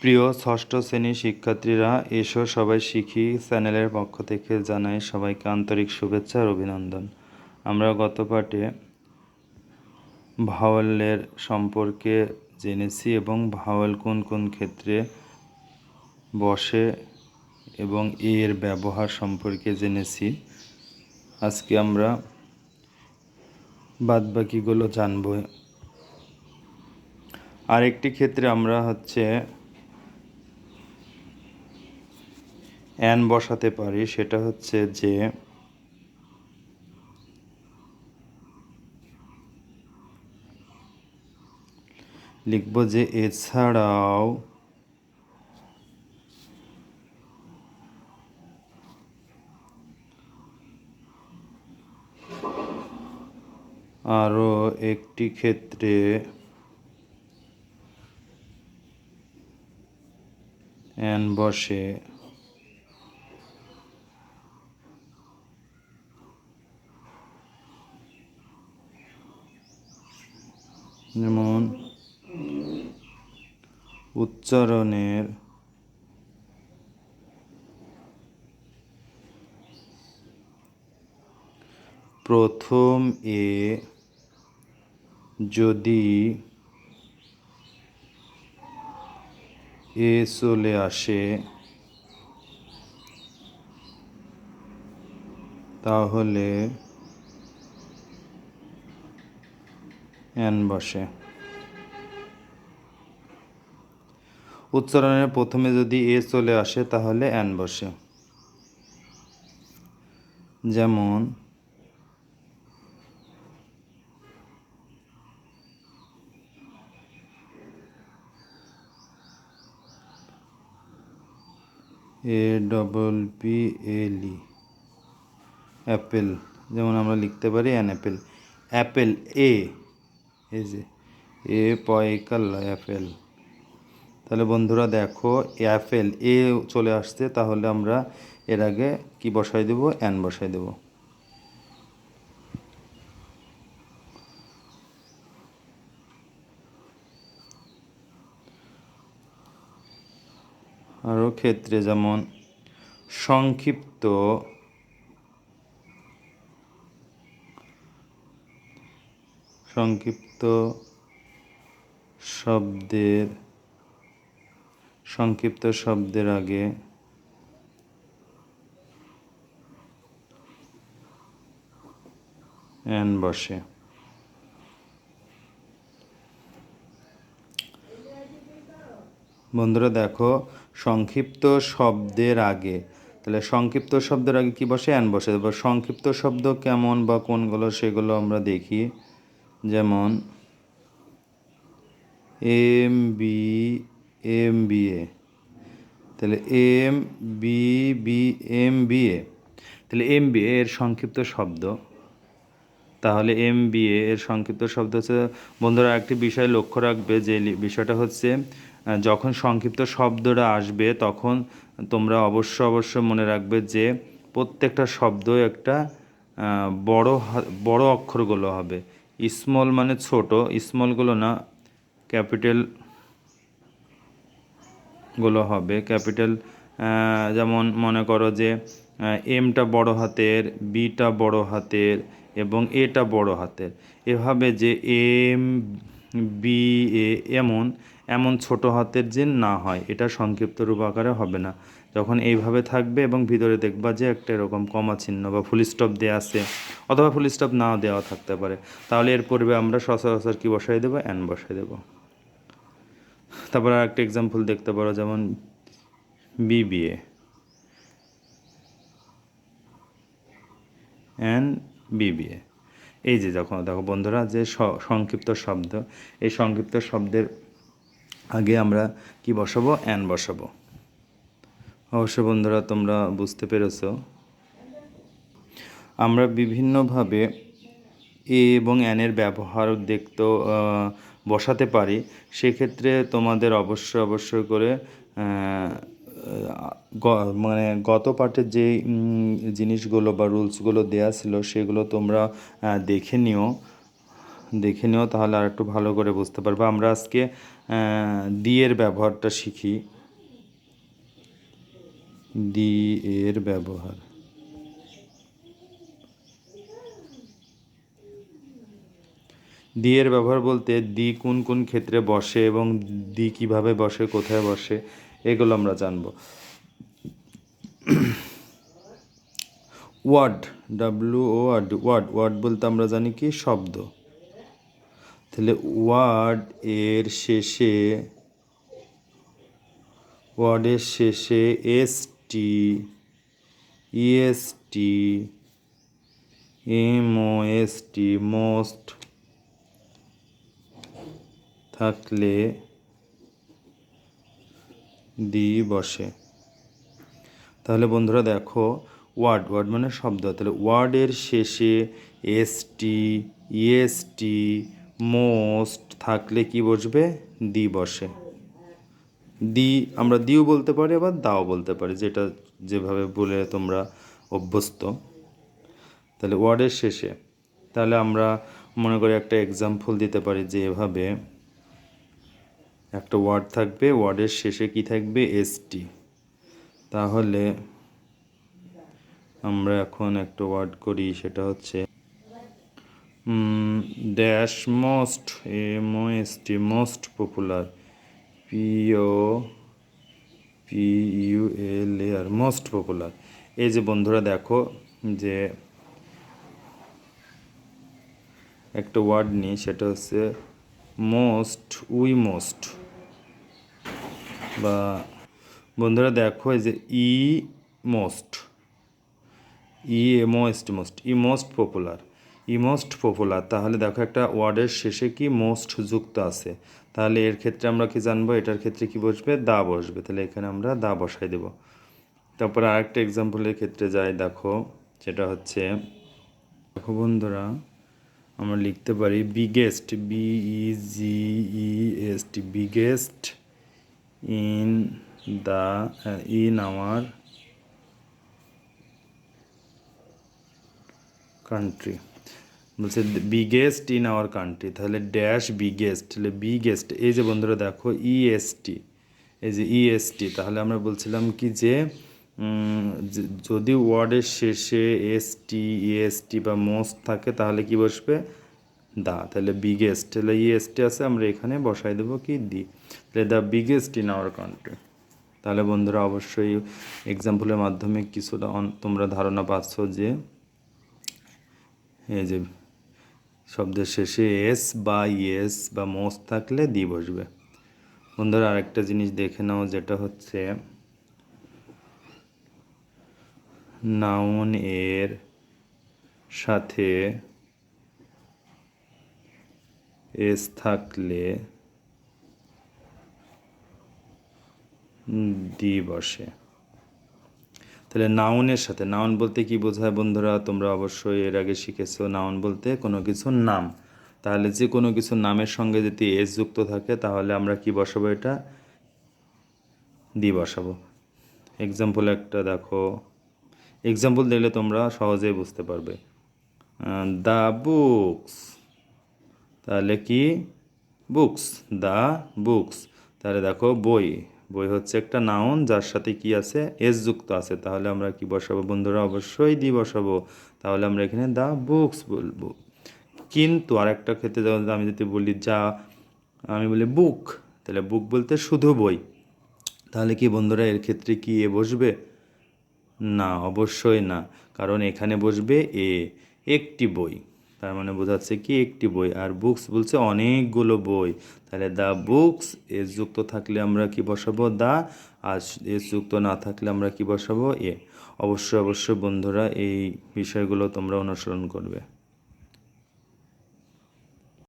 প্রিয় ষষ্ঠ শ্রেণির শিক্ষার্থীরা, এসো সবাই শিখি চ্যানেলের পক্ষ থেকে জানাই সবাইকে আন্তরিক শুভেচ্ছা আর অভিনন্দন। আমরা গত পাঠে ভাওয়ালের সম্পর্কে জেনেছি এবং ভাওয়াল কোন কোন ক্ষেত্রে বসে এবং এর ব্যবহার সম্পর্কে জেনেছি। আজকে আমরা বাদবাকিগুলো জানব। আরেকটি ক্ষেত্রে আমরা হচ্ছে অ্যান বসাতে পারি সেটা হচ্ছে যে লিখব যে এছাড়াও আরও একটি ক্ষেত্রে অ্যান বসে যেমন উচ্চারণের প্রথম এ যদি এ চলে আসে তাহলে এন বসে। উচ্চারণের প্রথমে যদি এ চলে আসে, তাহলে এন বসে। যেমন, A double P L E apple. যেমন আমরা লিখতে পারি অ্যান অ্যাপেল। অ্যাপেল এ এই যে, এ পয়কাল অ্যাপেল। তাহলে বন্ধুরা দেখো, অ্যাপেল, এ চলে আসছে, তাহলে আমরা এর আগে কি বসাই দেব? অ্যান বসাই দেব। আরও ক্ষেত্রে যেমন সংক্ষিপ্ত সংক্ষিপ্ত শব্দের সংক্ষিপ্ত শব্দের আগে এন বসে। বন্ধুরা দেখো, সংক্ষিপ্ত শব্দের আগে। তাহলে সংক্ষিপ্ত শব্দের আগে কি বসে? অ্যান বসে। সংক্ষিপ্ত শব্দ কেমন বা কোনগুলো সেগুলো আমরা দেখি। যেমন M B M B A. তাহলে M B B, M B A. তাহলে এম বি এর সংক্ষিপ্ত শব্দ। তাহলে এম বি এর সংক্ষিপ্ত শব্দ হচ্ছে, বন্ধুরা, একটি বিষয় লক্ষ্য রাখবে যে বিষয়টা হচ্ছে যখন সংক্ষিপ্ত শব্দটা আসবে, তখন তোমরা অবশ্য অবশ্য মনে রাখবে যে প্রত্যেকটা শব্দ একটা বড় বড় অক্ষরগুলো হবে। স্মল মানে ছোট স্মলগুলো না, ক্যাপিটালগুলো হবে। ক্যাপিটাল যেমন মনে করো যে এমটা বড় হাতের বিটা বড় হাতের এবং এটা বড় হাতের। এভাবে যে এম বি এ এমন এমন ছোট হাতের যে না হয়, এটা সংক্ষিপ্ত রূপ আকারে হবে না। যখন এইভাবে থাকবে এবং ভিতরে দেখবা যে একটা এরকম কমা চিহ্ন বা ফুল স্টপ দেওয়া আছে, অথবা ফুল স্টপ নাও দেওয়া থাকতে পারে, তাহলে এর পূর্বে আমরা সচরাচর কী বসাই দেবো? অ্যান বসাই দেবো। তারপর আর একটা এক্সাম্পল দেখতে পারো, যেমন বিবিএ অ্যান বিবিএ এই যে যখন, দেখো বন্ধুরা, যে সংক্ষিপ্ত শব্দ, এই সংক্ষিপ্ত শব্দের আগে আমরা কি বসাবো? অ্যান বসাবো। অবশ্য বন্ধুরা তোমরা বুঝতে পেরেছ। আমরা বিভিন্নভাবে এ এবং অ্যানের ব্যবহার দেখতে বসাতে পারি। সেক্ষেত্রে তোমাদের অবশ্যই অবশ্যই করে মানে গত পাঠের যে জিনিসগুলো বা রুলসগুলো দেয়া ছিল সেগুলো তোমরা দেখে নিও। দেখে নিও তাহলে আর একটু ভালো করে বুঝতে পারবে। আমরা আজকে আহ, দি এর ব্যবহারটা শিখি। দি এর ব্যবহার। দি এর ব্যবহার বলতে দি কোন কোন ক্ষেত্রে বসে এবং দি কীভাবে বসে, কোথায় বসে, এগুলো আমরা জানব। Word W O word word word বলতে আমরা জানি কি? শব্দ। তাহলে ওয়ার্ড এর শেষে, ওয়ার্ডের শেষে S T E S T M O S T most থাকলে দি বসে। তাহলে বন্ধুরা দেখো ওয়ার্ড ওয়ার্ড মানে শব্দ। তাহলে ওয়ার্ডের শেষে S T E S T most থাকলে কি বসবে? দি বসে। দি, আমরা দিও বলতে পারি, আবার দাও বলতে পারি, যেটা যেভাবে বলে তোমরা অভ্যস্ত। তাহলে ওয়ার্ডের শেষে, তাহলে আমরা মনে করি একটা এক্সাম্পল দিতে পারি যে এভাবে একটা ওয়ার্ড থাকবে, ওয়ার্ডের শেষে কি থাকবে? এসটি তাহলে আমরা এখন একটা ওয়ার্ড করি, সেটা হচ্ছে dash most M S T most popular P O P U L A R most popular এই যে বন্ধুরা দেখো যে একটা ওয়ার্ড নিই সেটা হচ্ছে মোস্ট উই মোস্ট বা বন্ধুরা দেখো এই যে E most E A most most E most popular E most popular তাহলে দেখো একটা ওয়ার্ডের শেষে কি মোস্ট যুক্ত আছে? তাহলে এর ক্ষেত্রে আমরা কি জানব? এটার ক্ষেত্রে কি বসবে? দা বসবে। তাহলে এখানে আমরা দা বসাই দেব। তারপর আরেকটা এক্সাম্পলের ক্ষেত্রে যাই, দেখো সেটা হচ্ছে, দেখো বন্ধুরা, আমরা লিখতে পারি biggest B E G E S T biggest in the in our country বলছে বিগেস্ট ইন আওয়ার কান্ট্রি তাহলে ড্যাশ বিগেস্ট তাহলে বিগেস্ট এই যে বন্ধুরা দেখো ইএসটি এই যে ইএসটি তাহলে আমরা বলছিলাম কি যে যদি ওয়ার্ডের শেষে এসটি ইএসটি বা মোস্ট থাকে, তাহলে কি বসবে? দা, তাহলে বিগেস্ট তাহলে ইএসটি আছে, আমরা এখানে বসাই দেবো কি? দি তাহলে the biggest in our country তাহলে বন্ধুরা অবশ্যই এক্সাম্পলের মাধ্যমে কিছুটা তোমরা ধারণা পাচ্ছ যে, এই যে শব্দের শেষে এস বা ইয়েস বা মোস থাকলে দি বসবে। বন্ধুরা, আরেকটা জিনিস দেখে নাও, যেটা হচ্ছে নাউন এর সাথে এস থাকলে দি বসে। তাহলে নাউনের সাথে, নাউন বলতে কি বোঝায় বন্ধুরা? তোমরা অবশ্যই এর আগে শিখেছো নাউন বলতে কোনো কিছুর নাম। তাহলে যে কোনো কিছুর নামের সঙ্গে যদি এস যুক্ত থাকে, তাহলে আমরা কি বসাবো এটা? দি বসাবো। এক্সাম্পল একটা দেখো। এক্সাম্পল দিলে তোমরা সহজেই বুঝতে পারবে। The books. তাহলে কি? Books the books. তাহলে দেখো বই। বই হচ্ছে একটা নাউন, যার সাথে কি আছে? এস যুক্ত আছে। তাহলে আমরা কি বসাবো বন্ধুরা? অবশ্যই দি বসাবো। তাহলে আমরা এখানে দ্য বুকস বলব। কিন্তু আরেকটা ক্ষেত্রে আমি যদি বলি যা, আমি বলি বুক, তাহলে বুক বলতে শুধু বই। তাহলে কি বন্ধুরা এর ক্ষেত্রে কি এ বসবে? না, অবশ্যই না। কারণ এখানে বসবে এ, একটি বই। তার মানে বোঝাচ্ছে কি একটি বই। আর বুকস বলছে অনেকগুলো বই। তাহলে দ্য বুকস এস যুক্ত থাকলে আমরা কি বসাবো? দা আর এস যুক্ত না থাকলে আমরা কি বসাবো? এ। অবশ্যই অবশ্যই বন্ধুরা এই বিষয়গুলো তোমরা অনুসরণ করবে।